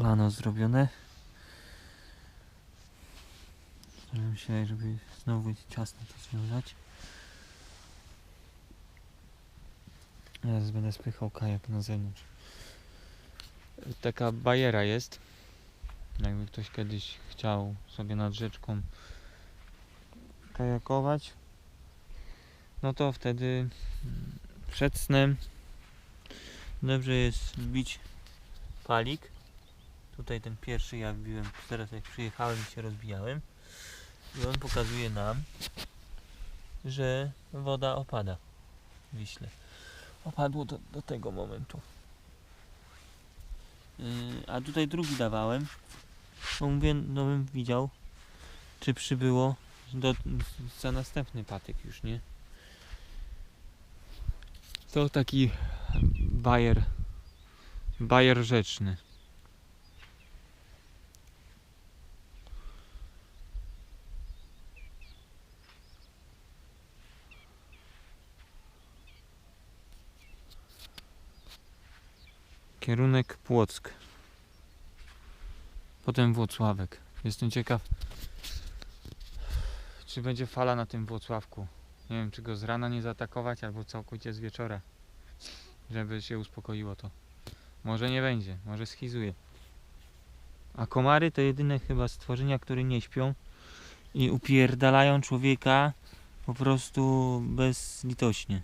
kolano zrobione. Staram się, żeby znowu ciasno to związać. Teraz będę spychał kajak na zewnątrz. Taka bajera jest. Jakby ktoś kiedyś chciał sobie nad rzeczką kajakować, no to wtedy przed snem dobrze jest wbić palik. Tutaj ten pierwszy ja wbiłem, teraz jak przyjechałem i się rozbijałem. I on pokazuje nam, że woda opada w Wiśle. Opadło do, do tego momentu. Yy, a tutaj drugi dawałem, bo mówię, no bym widział, czy przybyło do, za następny patyk już, nie? To taki bajer, bajer rzeczny. Kierunek Płock. Potem Włocławek. Jestem ciekaw, czy będzie fala na tym Włocławku. Nie wiem, czy go z rana nie zaatakować, albo całkowicie z wieczora. Żeby się uspokoiło to. Może nie będzie, może schizuje. A komary to jedyne chyba stworzenia, które nie śpią i upierdalają człowieka po prostu bezlitośnie.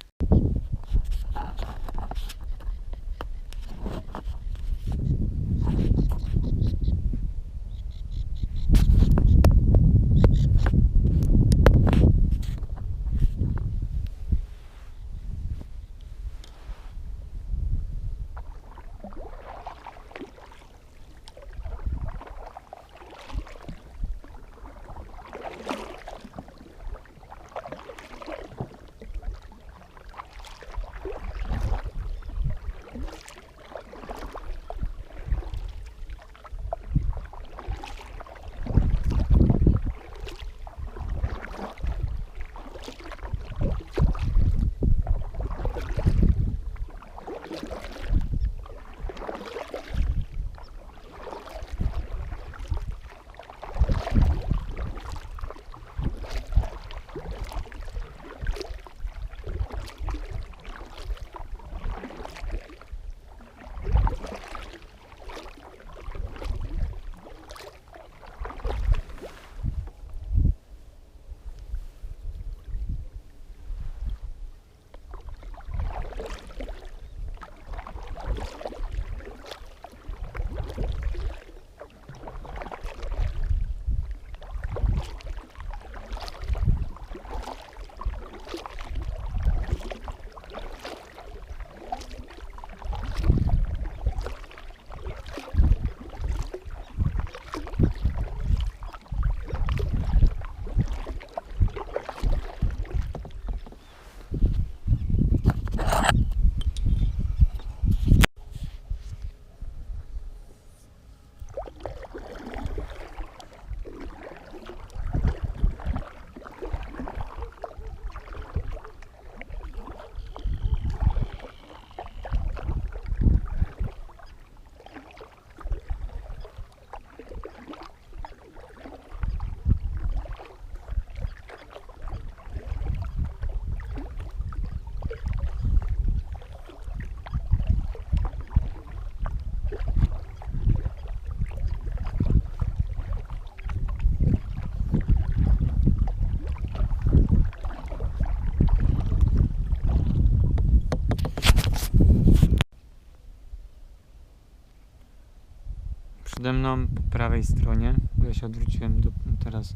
Przede mną po prawej stronie, bo ja się odwróciłem do, teraz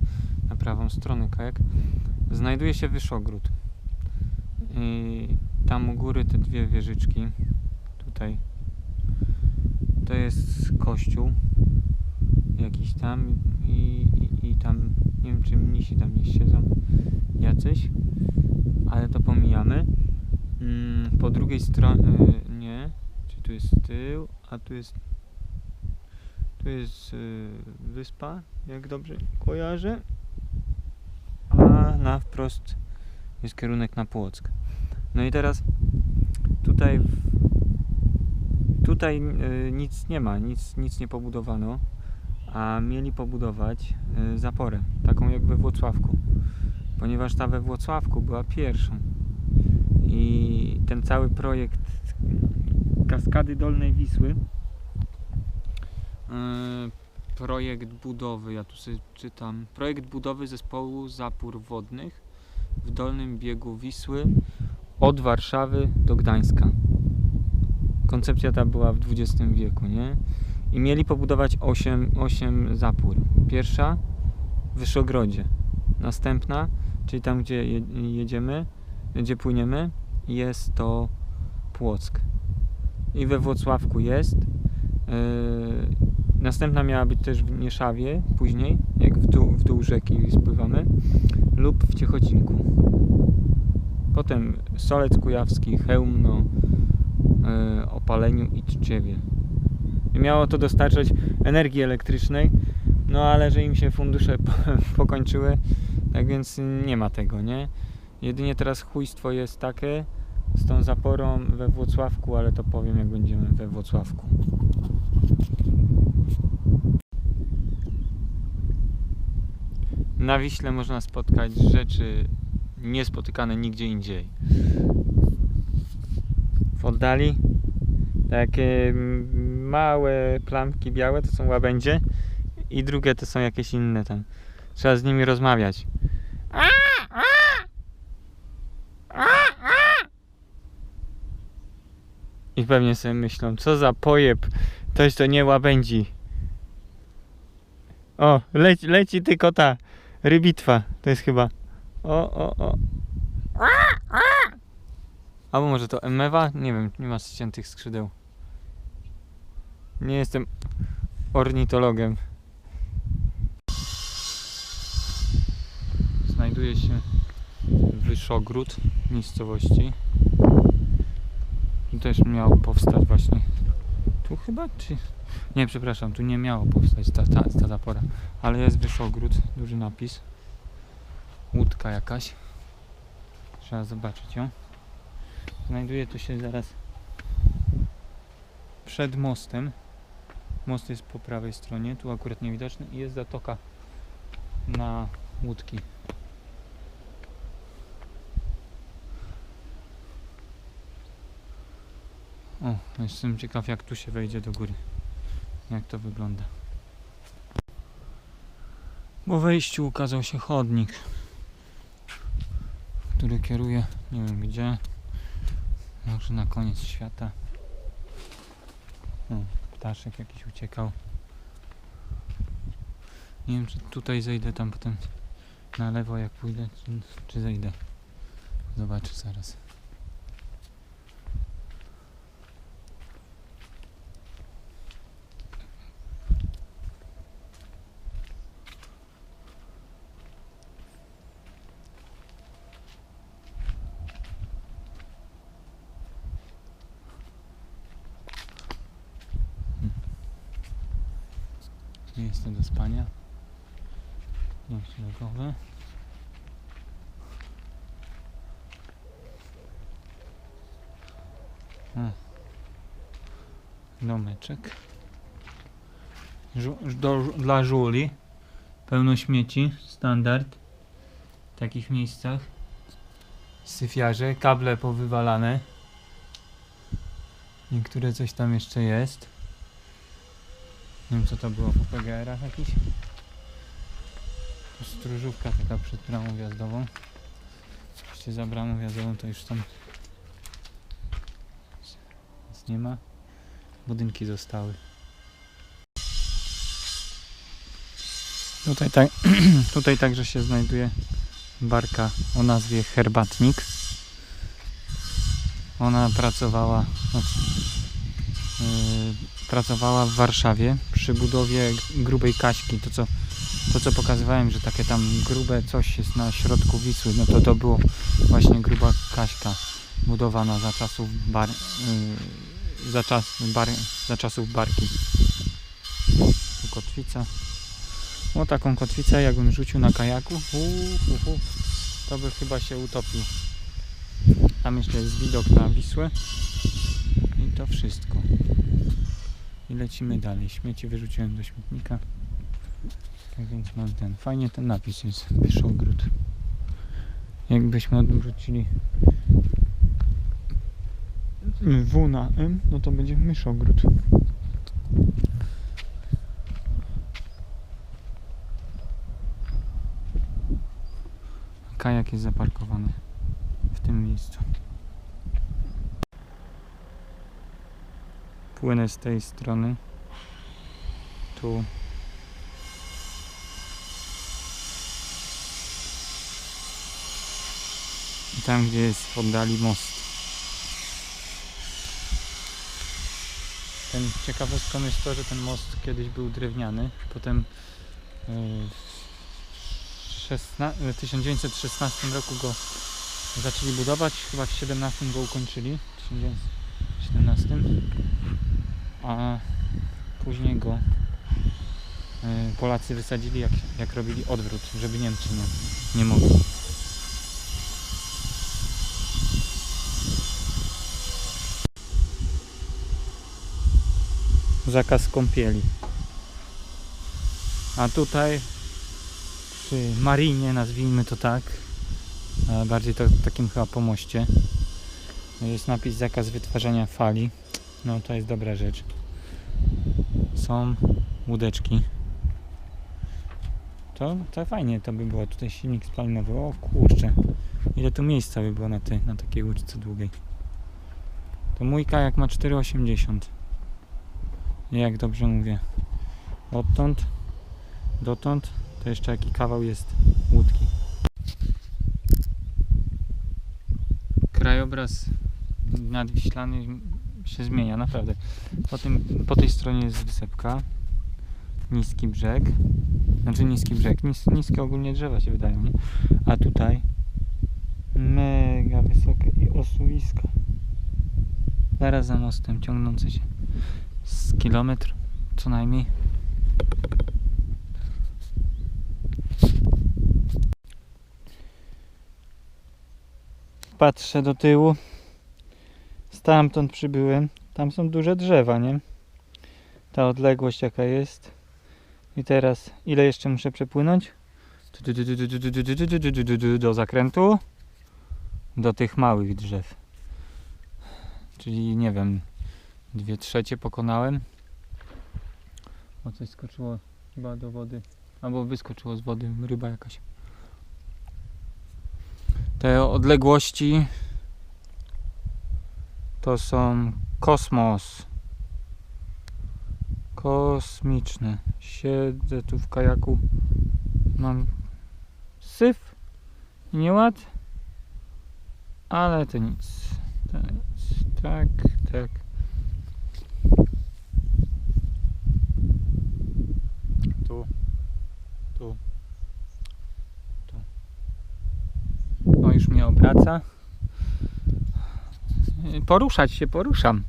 na prawą stronę kajak, znajduje się wyszogród. I tam u góry te dwie wieżyczki, tutaj, to jest kościół jakiś tam i, i, i tam, nie wiem czy mnisi tam nie siedzą jacyś, ale to pomijamy. Mm, Po drugiej stronie, nie, czy tu jest tył, a tu jest tu jest y, wyspa, jak dobrze kojarzę. A na wprost jest kierunek na Płock. No i teraz tutaj tutaj y, nic nie ma, nic, nic nie pobudowano, a mieli pobudować y, zaporę, taką jak we Włocławku, ponieważ ta we Włocławku była pierwszą. I ten cały projekt Kaskady Dolnej Wisły, projekt budowy, ja tu sobie czytam, projekt budowy zespołu zapór wodnych w dolnym biegu Wisły od Warszawy do Gdańska. Koncepcja ta była w XX wieku, nie? I mieli pobudować 8, 8 zapór. Pierwsza w Wyszogrodzie. Następna, czyli tam gdzie je- jedziemy, gdzie płyniemy, jest to Płock. I we Włocławku jest. Następna miała być też w Nieszawie później, jak w dół, w dół rzeki spływamy, lub w Ciechocinku. Potem Solec Kujawski, Chełmno, yy, Opaleniu i Tczewie. I miało to dostarczać energii elektrycznej, no ale że im się fundusze po, pokończyły, tak więc nie ma tego, nie? Jedynie teraz chujstwo jest takie z tą zaporą we Włocławku, ale to powiem jak będziemy we Włocławku. Na Wiśle można spotkać rzeczy niespotykane nigdzie indziej. W oddali takie mm, małe plamki białe to są łabędzie i drugie to są jakieś inne tam. Trzeba z nimi rozmawiać. I pewnie sobie myślą, co za pojeb, toś to nie łabędzi. O, leci, leci tylko ta rybitwa, to jest chyba. O, o, o. Albo może to emewa? Nie wiem, nie ma ściętych skrzydeł. Nie jestem ornitologiem. Znajduje się Wyszogród miejscowości. Tu też miało powstać właśnie. Tu chyba czy. Nie, przepraszam, tu nie miało powstać ta, ta, ta zapora. Ale jest Wyszogród, duży napis. Łódka jakaś. Trzeba zobaczyć ją. Znajduje to się zaraz przed mostem. Most jest po prawej stronie, tu akurat niewidoczny i jest zatoka na łódki. O, jestem ciekaw jak tu się wejdzie do góry. Jak to wygląda. Po wejściu ukazał się chodnik, który kieruje nie wiem gdzie. Może na koniec świata. O, ptaszek jakiś uciekał. Nie wiem czy tutaj zejdę tam potem na lewo jak pójdę, czy, czy zejdę. Zobaczę zaraz. Miejsce do spania. Noclegowe. Domeczek. Do, dla żuli. Pełno śmieci. Standard. W takich miejscach. Syfiarze. Kable powywalane. Niektóre coś tam jeszcze jest. Nie wiem co to było po PGR-ach jakiś. Stróżówka taka przed bramą wjazdową. Oczywiście za bramą wjazdową to już tam nic nie ma. Budynki zostały. Tutaj, tak, tutaj także się znajduje barka o nazwie Herbatnik. Ona pracowała, znaczy, yy, pracowała w Warszawie przy budowie grubej kaśki. To co, to co pokazywałem, że takie tam grube coś jest na środku Wisły, no to to było właśnie gruba kaśka budowana za czasów bar, yy, za, czas, bar, za czasów barki. Tu kotwica. O taką kotwicę jakbym rzucił na kajaku, uu, uu, uu, to by chyba się utopił. Tam jeszcze jest widok na Wisłę. I to wszystko. I lecimy dalej. Śmieci wyrzuciłem do śmietnika. Tak więc mam ten. Fajnie ten napis jest. Wyszogród. Jakbyśmy odwrócili W na M, no to będzie myszogród. Kajak jest zaparkowany w tym miejscu. Płynę z tej strony. Tu. I tam, gdzie jest w oddali most. Ten ciekawostką jest to, że ten most kiedyś był drewniany, potem w szesna- w 1916 roku go zaczęli budować, chyba w 17 go ukończyli, w 1917, a później go yy, Polacy wysadzili jak, jak robili odwrót, żeby Niemcy nie, nie mogli. zakaz kąpieli. A tutaj przy marinie, nazwijmy to tak, a bardziej to takim chyba pomoście, jest napis zakaz wytwarzania fali. No to jest dobra rzecz. Są łódeczki. To, to fajnie to by było. Tutaj silnik spalinowy. O kurczę. Ile tu miejsca by było na, tej, na takiej łódce długiej. To mój kajak ma 4,80 jak dobrze mówię. Odtąd, dotąd, to jeszcze jaki kawał jest łódki. Krajobraz nadwiślany się zmienia, naprawdę. Po, tym, po tej stronie jest wysepka, niski brzeg, znaczy niski brzeg, nis, niskie ogólnie drzewa się wydają, nie? A tutaj mega wysokie i osuwiska. Zaraz za mostem ciągnące się z kilometr co najmniej. Patrzę do tyłu. Stamtąd przybyłem. Tam są duże drzewa, nie? Ta odległość jaka jest. I teraz ile jeszcze muszę przepłynąć? Do zakrętu. Do tych małych drzew. Czyli nie wiem, Dwie trzecie pokonałem. O coś skoczyło chyba do wody. Albo wyskoczyło z wody ryba jakaś. Te odległości to są kosmos. Kosmiczne. Siedzę tu w kajaku. Mam syf i nieład. Ale to nic. Tak, tak. tak. tu, tu, tu. O, już mnie obraca. Poruszać się, poruszam.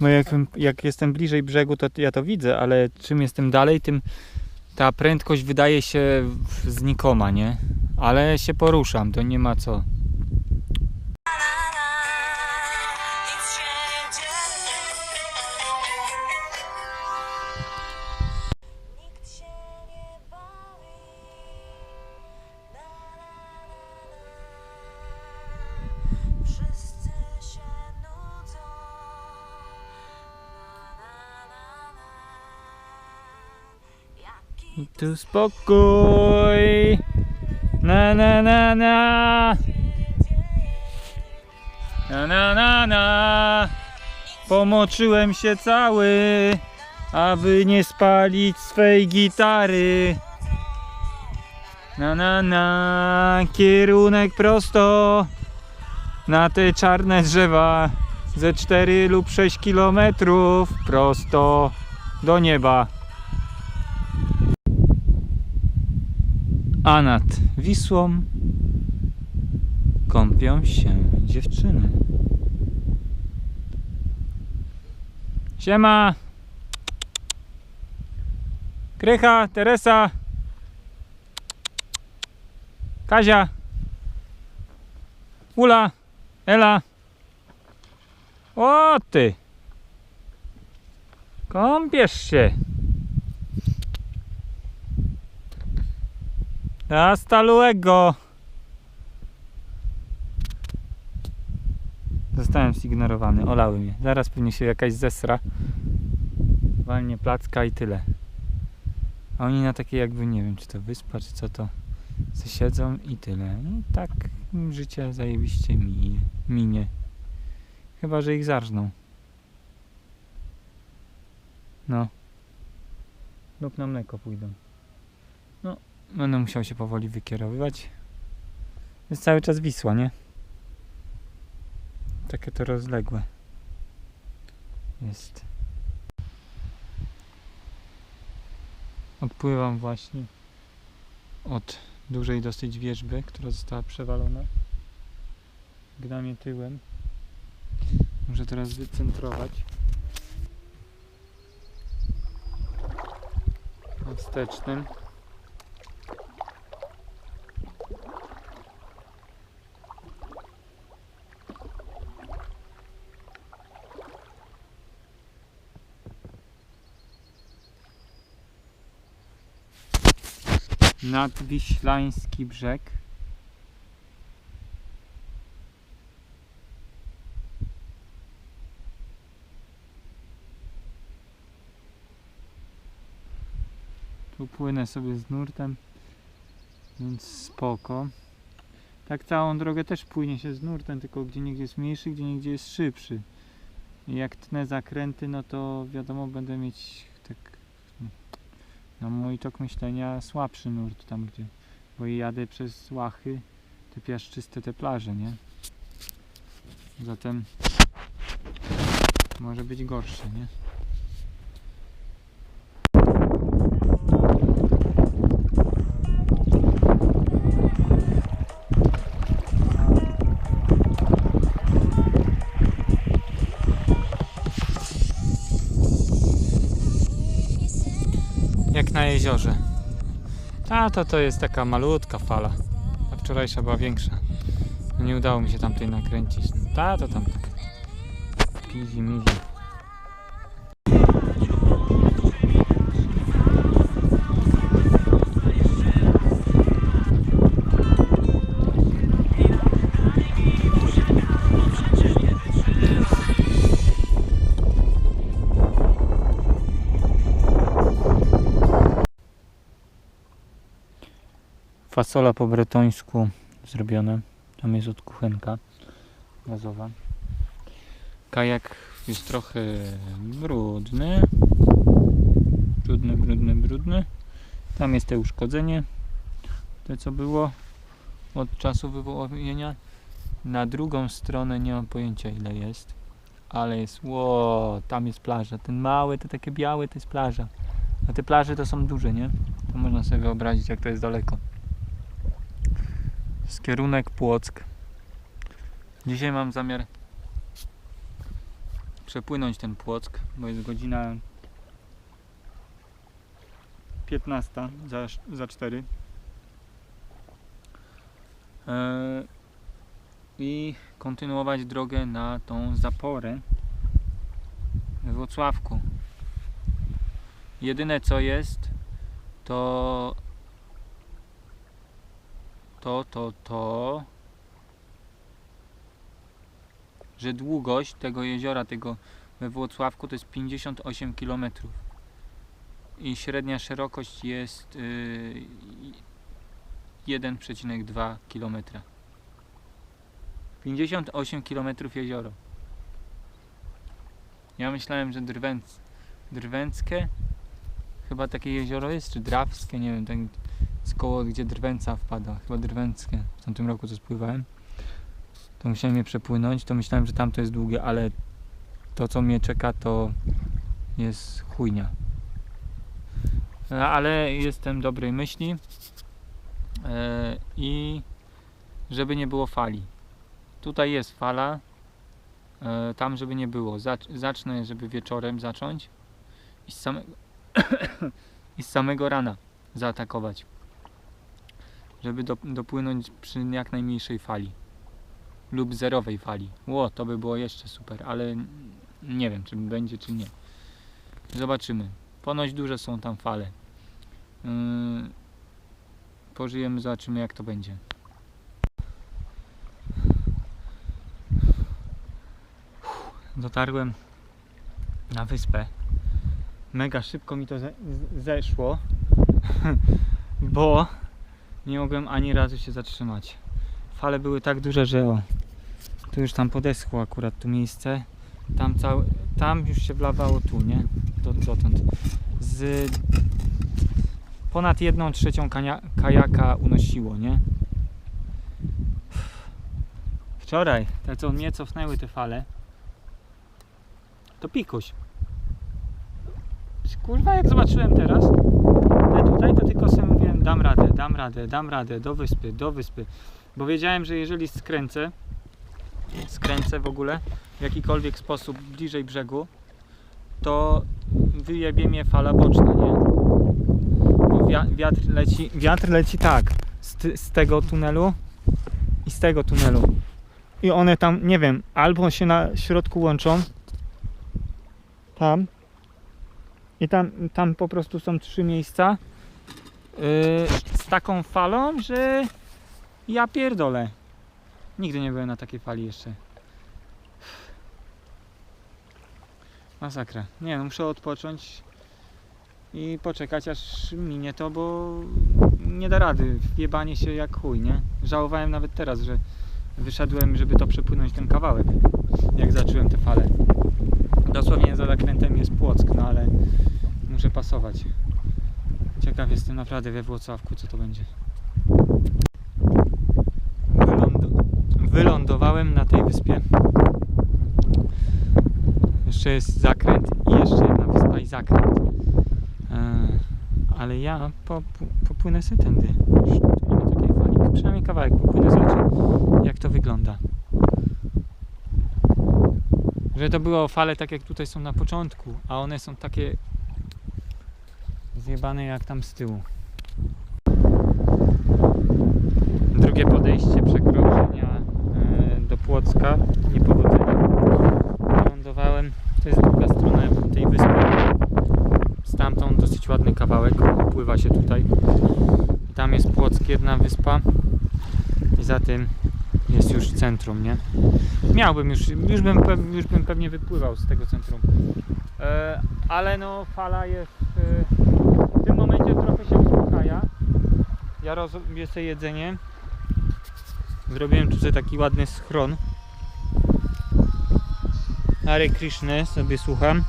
Bo jak, jak jestem bliżej brzegu, to ja to widzę, ale czym jestem dalej, tym ta prędkość wydaje się znikoma, nie? Ale się poruszam, to nie ma co. Tu spokój. Na na na na. Na na na na. Pomoczyłem się cały, aby nie spalić swej gitary. Na na na. Kierunek prosto. Na te czarne drzewa. Ze 4 lub 6 kilometrów prosto do nieba. A nad Wisłą kąpią się dziewczyny. Siema! Krycha, Teresa, Kazia, Ula, Ela. O ty! Kąpiesz się. Hasta luego. Zostałem zignorowany, olały mnie. Zaraz pewnie się jakaś zesra. Walnie placka i tyle. A oni na takiej jakby, nie wiem czy to wyspa, czy co to, siedzą i tyle. I tak życie zajebiście mi, minie. Chyba, że ich zarżną. No. Lub na mleko pójdą. No, będę musiał się powoli wykierowywać. Jest cały czas Wisła, nie? Takie to rozległe. Jest. Odpływam właśnie od dużej dosyć wierzby, która została przewalona. Gna mnie tyłem. Muszę teraz wycentrować. Wstecznym. Nadwiślański brzeg. Tu płynę sobie z nurtem, więc spoko. Tak całą drogę też płynie się z nurtem, tylko gdzie niegdzie jest mniejszy, gdzie niegdzie jest szybszy. I jak tnę zakręty, no to wiadomo będę mieć tak no mój tok myślenia słabszy nurt tam gdzie, bo jadę przez łachy, te piaszczyste te plaże, nie? Zatem może być gorsze, nie? To to jest taka malutka fala. Ta wczorajsza była większa. No nie udało mi się tamtej nakręcić. Ta to tam tak. Easy mizi. Fasola po bretońsku zrobiona. Tam jest od kuchenka gazowa. Kajak jest trochę brudny. Brudny, brudny, brudny. Tam jest te uszkodzenie. Te co było od czasu wywołania. Na drugą stronę nie mam pojęcia ile jest. Ale jest, ło, tam jest plaża. Ten mały, te takie białe to jest plaża. A te plaże to są duże, nie? To można sobie wyobrazić jak to jest daleko. Z kierunek Płock. Dzisiaj mam zamiar przepłynąć ten Płock, bo jest godzina 15 za, za 4. Eee, I kontynuować drogę na tą zaporę we Włocławku. Jedyne co jest, to to, to, to, że długość tego jeziora, tego we Włocławku to jest 58 km i średnia szerokość jest yy, 1,2 km. 58 km jezioro. Ja myślałem, że Drwęc, Drwęckie chyba takie jezioro jest, czy Drawskie, nie wiem, tak z koło gdzie Drwęca wpada, chyba Drwęckie. W tamtym roku co spływałem. To musiałem je przepłynąć, to myślałem, że tam to jest długie, ale to co mnie czeka to jest chujnia. E, Ale jestem dobrej myśli e, i żeby nie było fali. Tutaj jest fala, e, tam żeby nie było. Zac- zacznę, żeby wieczorem zacząć i z samego, i z samego rana zaatakować żeby do, dopłynąć przy jak najmniejszej fali lub zerowej fali. Ło, to by było jeszcze super, ale nie wiem, czy będzie, czy nie. Zobaczymy. Ponoć duże są tam fale. Yy, pożyjemy, zobaczymy jak to będzie. Dotarłem na wyspę. Mega szybko mi to zeszło, bo nie mogłem ani razu się zatrzymać. Fale były tak duże, że o, tu już tam podeschło akurat to miejsce. Tam, cały, tam już się wlawało tu, nie? Do, dotąd. Z ponad jedną trzecią kajaka unosiło, nie? Wczoraj, te co mnie cofnęły te fale, to pikuś. Kurwa, jak zobaczyłem teraz, te tutaj, to tylko sobie mówiłem, dam radę, dam radę, dam radę, do wyspy, do wyspy. Bo wiedziałem, że jeżeli skręcę, skręcę w ogóle w jakikolwiek sposób bliżej brzegu, to wyjebie mnie fala boczna, nie? Bo wia- wiatr leci, wiatr leci tak, z, ty- z tego tunelu i z tego tunelu. I one tam, nie wiem, albo się na środku łączą, tam, i tam, tam po prostu są trzy miejsca z taką falą, że ja pierdolę. Nigdy nie byłem na takiej fali jeszcze. Masakra. Nie no, muszę odpocząć i poczekać aż minie to, bo nie da rady. Wjebanie się jak chuj, nie? Żałowałem nawet teraz, że wyszedłem, żeby to przepłynąć ten kawałek, jak zacząłem te fale. Dosłownie za zakrętem jest Płock, no ale muszę pasować. Ciekaw jestem naprawdę we Włocławku, co to będzie. Wylądo- wylądowałem na tej wyspie. Jeszcze jest zakręt i jeszcze jedna wyspa i zakręt. E, ale ja popu- popłynę sobie tędy. Już tu nie ma takiej fali. Przynajmniej kawałek popłynę, zobaczę jak to wygląda. Że to było fale tak jak tutaj są na początku, a one są takie zjebane jak tam z tyłu. Drugie podejście przekroczenia e, do Płocka, niepowodzenia. Lądowałem, to jest druga strona tej wyspy. Stamtąd dosyć ładny kawałek, pływa się tutaj. Tam jest Płock, jedna wyspa i za tym jest już centrum, nie? Miałbym już, już bym, już bym pewnie wypływał z tego centrum. E, ale no fala jest e, w tym momencie trochę się uspokaja. Ja robię sobie jedzenie. Zrobiłem tu sobie taki ładny schron. Hare Krishna sobie słucham.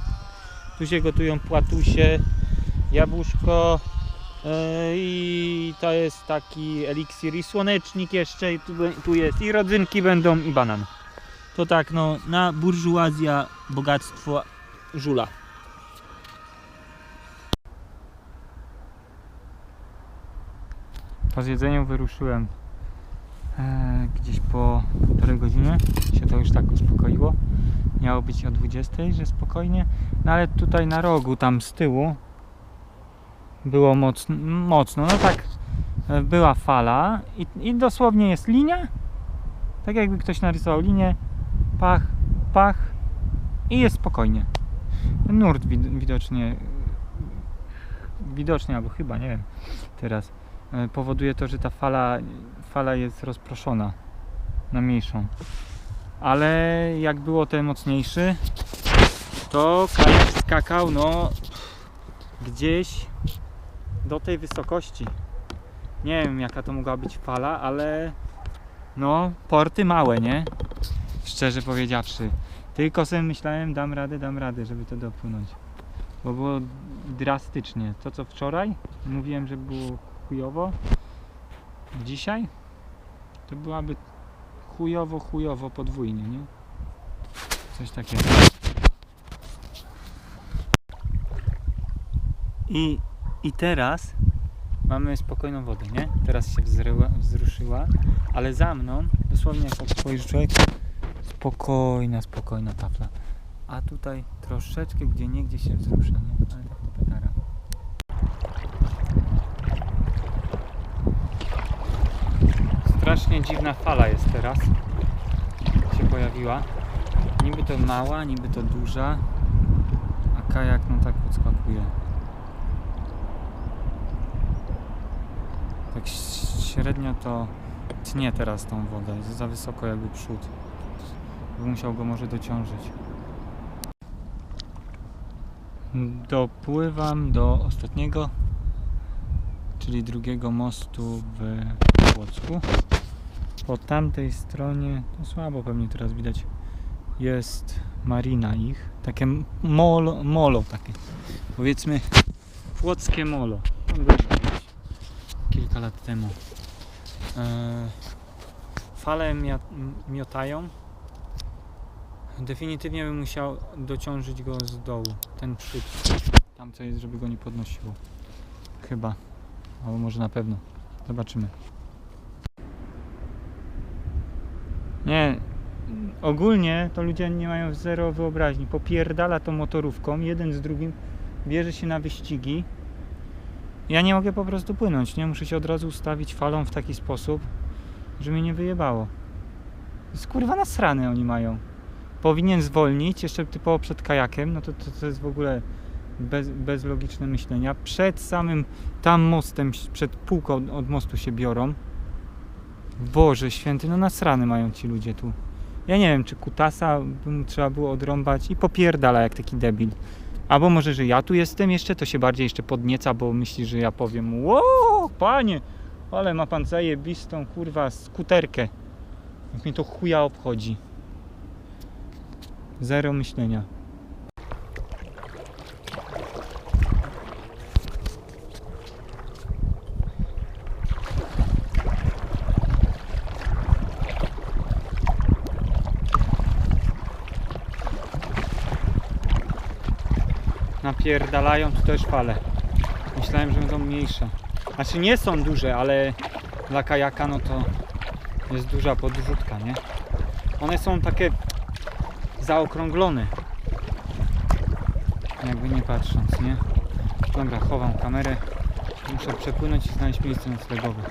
Tu się gotują płatusie, jabłuszko e, i to jest taki eliksir i słonecznik jeszcze i tu, tu jest i rodzynki będą i banan. To tak no na burżuazja bogactwo żula. Po zjedzeniu wyruszyłem e, gdzieś po półtorej godziny. Się to już tak uspokoiło. Miało być o 20, że spokojnie. No ale tutaj na rogu, tam z tyłu było mocno, mocno. No tak e, była fala i, i dosłownie jest linia. Tak jakby ktoś narysował linię. Pach, pach i jest spokojnie. Nurt wid- widocznie widocznie albo chyba, nie wiem teraz powoduje to, że ta fala, fala jest rozproszona na mniejszą. Ale jak było ten mocniejszy, to kajak skakał no gdzieś do tej wysokości. Nie wiem jaka to mogła być fala, ale no porty małe, nie? Szczerze powiedziawszy. Tylko sobie myślałem, dam radę, dam radę, żeby to dopłynąć. Bo było drastycznie. To co wczoraj mówiłem, że było chujowo. Dzisiaj to byłaby chujowo, chujowo podwójnie, nie? Coś takiego. I, I teraz mamy spokojną wodę, nie? Teraz się wzryła, wzruszyła, ale za mną, dosłownie jak spojrzy człowiek, spokojna, spokojna tafla. A tutaj troszeczkę gdzie niegdzie się wzrusza, nie? Ale tak nie petara. Strasznie dziwna fala jest teraz. Się pojawiła. Niby to mała, niby to duża. A kajak no tak podskakuje. Tak średnio to tnie teraz tą wodę. Jest za wysoko jakby przód. Bym musiał go może dociążyć. Dopływam do ostatniego, czyli drugiego mostu w Płocku. Po tamtej stronie, to słabo pewnie teraz widać, jest marina ich. Takie molo, molo takie. Powiedzmy płockie molo. Kilka lat temu. Eee, fale miotają. Definitywnie bym musiał dociążyć go z dołu. Ten przód. Tam co jest, żeby go nie podnosiło. Chyba. Albo może na pewno. Zobaczymy. Nie, ogólnie to ludzie nie mają zero wyobraźni. Popierdala to motorówką, jeden z drugim, bierze się na wyścigi. Ja nie mogę po prostu płynąć, nie? Muszę się od razu ustawić falą w taki sposób, że mnie nie wyjebało. Jest kurwa nasrane oni mają. Powinien zwolnić, jeszcze typowo przed kajakiem, no to, to, to jest w ogóle bez, bezlogiczne myślenia. Przed samym tam mostem, przed półką od mostu się biorą. Boże święty, no nasrany mają ci ludzie tu. Ja nie wiem, czy kutasa by mu trzeba było odrąbać i popierdala jak taki debil. Albo może, że ja tu jestem jeszcze, to się bardziej jeszcze podnieca, bo myśli, że ja powiem Ło, panie, ale ma pan zajebistą, kurwa, skuterkę. Jak mnie to chuja obchodzi. Zero myślenia. Napierdalają tu też fale. Myślałem, że będą mniejsze. Znaczy nie są duże, ale dla kajaka no to jest duża podrzutka, nie? One są takie zaokrąglone. Jakby nie patrząc, nie? Dobra, chowam kamerę. Muszę przepłynąć i znaleźć miejsce noclegowe.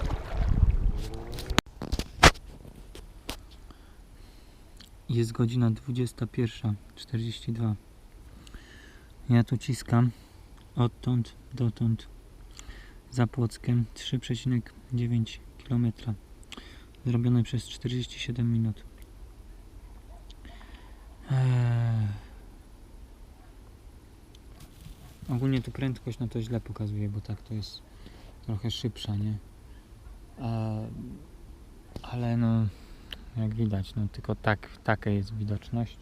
Jest godzina 21.42. Ja tu ciskam odtąd dotąd za Płockiem 3,9 km. Zrobione przez 47 minut. Eee. Ogólnie tu prędkość no to źle pokazuje, bo tak to jest trochę szybsza, nie? Eee, ale no jak widać, no tylko tak, taka jest widoczność.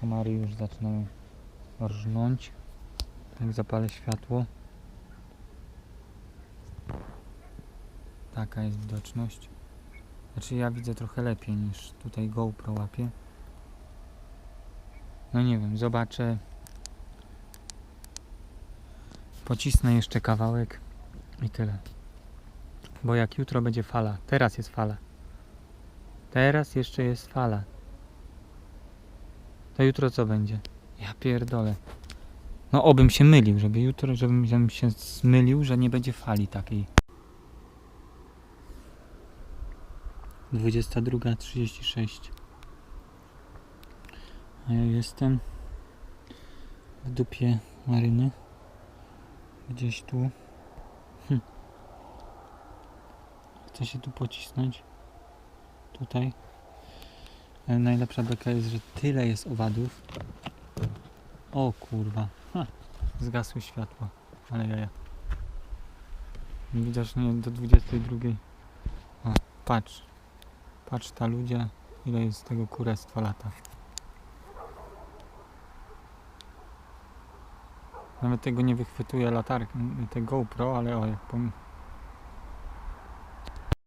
Komary już zaczynają rżnąć. Jak zapalę światło. Taka jest widoczność. Znaczy ja widzę trochę lepiej niż tutaj GoPro łapie. No nie wiem, zobaczę. Pocisnę jeszcze kawałek i tyle. Bo jak jutro będzie fala, teraz jest fala. Teraz jeszcze jest fala. To jutro co będzie? Ja pierdolę. No obym się mylił, żeby jutro, żebym, żebym się zmylił, że nie będzie fali takiej. 22.36 A ja jestem w dupie maryny. Gdzieś tu. Hm. Chcę się tu pocisnąć. Tutaj. Ale najlepsza beka jest, że tyle jest owadów. O kurwa. Ha. Zgasły światła. Ale jaja. Widocznie do 22. O, patrz. Patrz ta ludzie, ile jest tego kurestwa lata. Nawet tego nie wychwytuje latarki, te GoPro, ale o, jak pom-